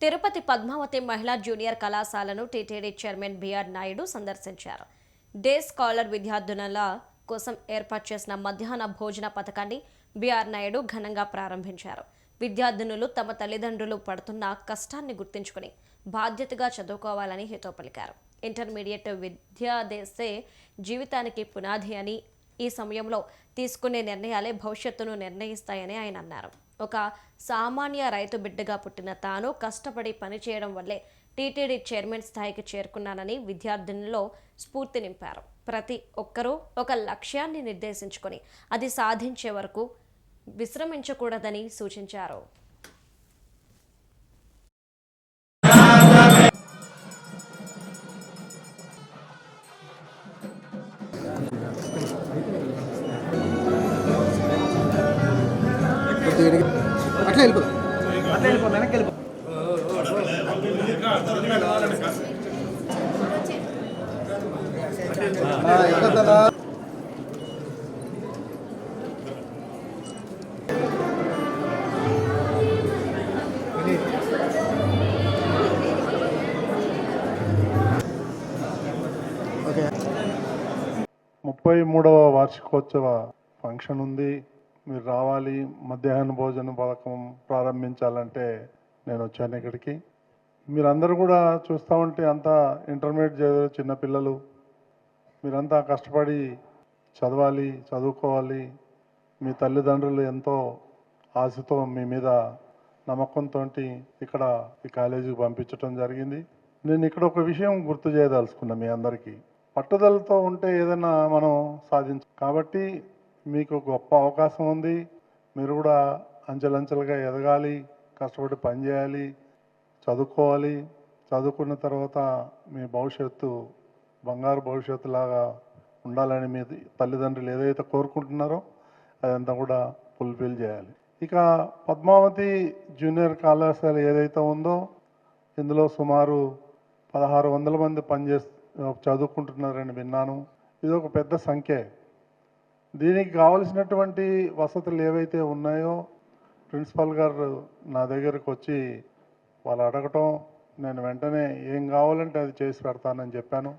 తిరుపతి పద్మావతి మహిళా జూనియర్ కళాశాలను TTD chairman BR Naidu సందర్శించారు. డే స్కాలర్ విద్యార్థుల కోసం ఏర్పాటు చేసిన మధ్యాహ్న భోజన పథకాన్ని బిఆర్ నాయుడు ఘనంగా ప్రారంభించారు. విద్యార్థినులు తమ తల్లిదండ్రులు పడుతున్న కష్టాన్ని గుర్తించుకుని బాధ్యతగా చదువుకోవాలని హితో పలికారు. ఇంటర్మీడియట్ విద్యాదేశే జీవితానికి పునాది అని ఈ సమయంలో తీసుకునే నిర్ణయాలే భవిష్యత్తును నిర్ణయిస్తాయని ఆయన అన్నారు. ఒక సామాన్య రైతు బిడ్డగా పుట్టిన తాను కష్టపడి పనిచేయడం వల్లే టీటీడీ చైర్మన్ స్థాయికి చేరుకున్నానని విద్యార్థినుల్లో స్ఫూర్తి నింపారు. ప్రతి ఒక్కరూ ఒక లక్ష్యాన్ని నిర్దేశించుకొని అది సాధించే వరకు విశ్రమించకూడదని సూచించారు. అట్లా వెళ్ళిపో అట్లా వెళ్ళిపో వెనక్కి వెళ్ళిపో. ముప్పై మూడవ వార్షికోత్సవ ఫంక్షన్ ఉంది. మీరు రావాలి మధ్యాహ్న భోజన పథకం ప్రారంభించాలంటే నేను వచ్చాను ఇక్కడికి. మీరందరూ కూడా చూస్తూ ఉంటే అంతా ఇంటర్మీడియట్ చదివే చిన్నపిల్లలు మీరంతా కష్టపడి చదవాలి చదువుకోవాలి. మీ తల్లిదండ్రులు ఎంతో ఆశతో మీ మీద నమ్మకంతో ఇక్కడ ఈ కాలేజీకి పంపించడం జరిగింది. నేను ఇక్కడ ఒక విషయం గుర్తు చేయదలుచుకున్నా మీ అందరికీ. పట్టుదలతో ఉంటే ఏదైనా మనం సాధించ కాబట్టి మీకు గొప్ప అవకాశం ఉంది. మీరు కూడా అంచెలంచెలుగా ఎదగాలి కష్టపడి పనిచేయాలి చదువుకోవాలి. చదువుకున్న తర్వాత మీ భవిష్యత్తు బంగారు భవిష్యత్తు లాగా ఉండాలని మీ తల్లిదండ్రులు ఏదైతే కోరుకుంటున్నారో అదంతా కూడా ఫుల్ఫిల్ చేయాలి. ఇక పద్మావతి జూనియర్ కళాశాల ఏదైతే ఉందో ఇందులో సుమారు పదహారు వందల మంది పనిచేస్తు చదువుకుంటున్నారని విన్నాను. ఇది ఒక పెద్ద సంఖ్య. దీనికి కావలసినటువంటి వసతులు ఏవైతే ఉన్నాయో ప్రిన్సిపల్ గారు నా దగ్గరకు వచ్చి వాళ్ళు అడగటం నేను వెంటనే ఏం కావాలంటే అది చేసి పెడతానని చెప్పాను.